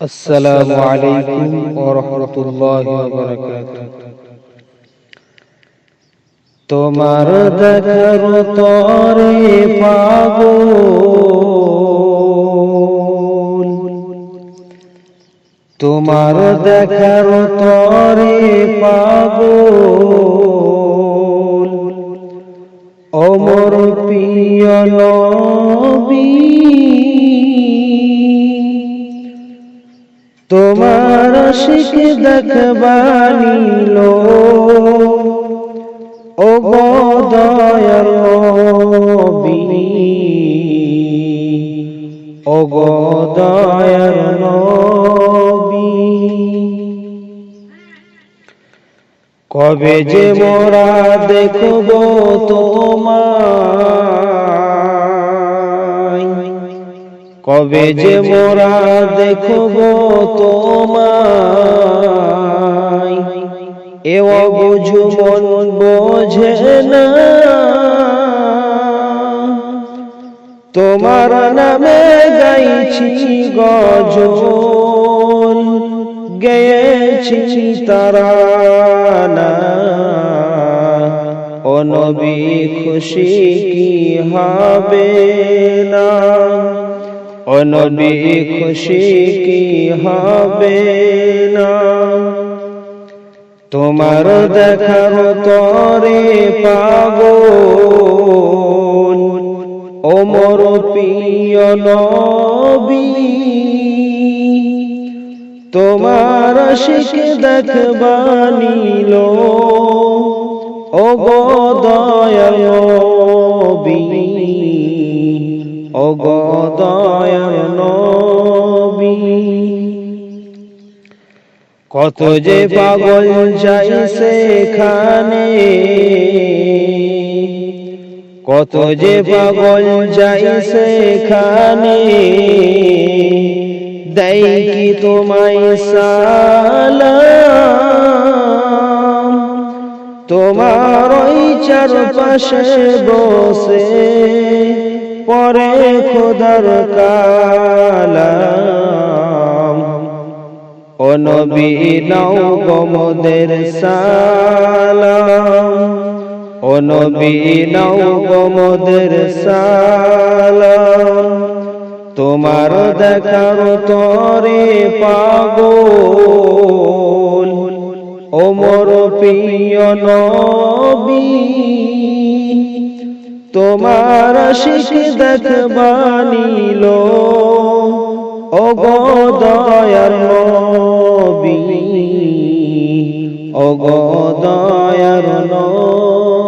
আসসালামু আলাইকুম ওয়া রাহমাতুল্লাহি ওয়া বারাকাতুহু। তোমার দেখার তরে পাগল তোমার দেখার তরে পাগল অমর প্রিয় নবী। তোমার ও গো দয়াল নবী। ও গো দয়াল নবী। কবে যে মোরা দেখব তোমায় কবে যে মোরা দেখব তোমায়? এ অবুঝু মন বোঝে না। তোমার নামে গাইছি গজল, গেয়েছি তারানা। ও নবী খুশি কি হবে না? ও নবী খুশি কি হবে না? তোমার দেখার তরে পাগল। ও প্রিয় নবী, তোমার শিখ দেখবানিল ও গো দয়াল নবী, কত যে পাগল যাই সেখানে, কত যে পাগল যাই সেখানে দেয় কি তোমায় সালাম? তোমার ওই চারপাশে বসে পরে খোদার কালাম। ও নাও গমদের সালাম। ও নবী, নাও গমদের সালাম। তোমার দেখার তরে পাগল। ও মোর প্রিয় নবী, তোমার শিখ দেখবানিল ও গো দয়ার নবী ও গো দয়ার নবী।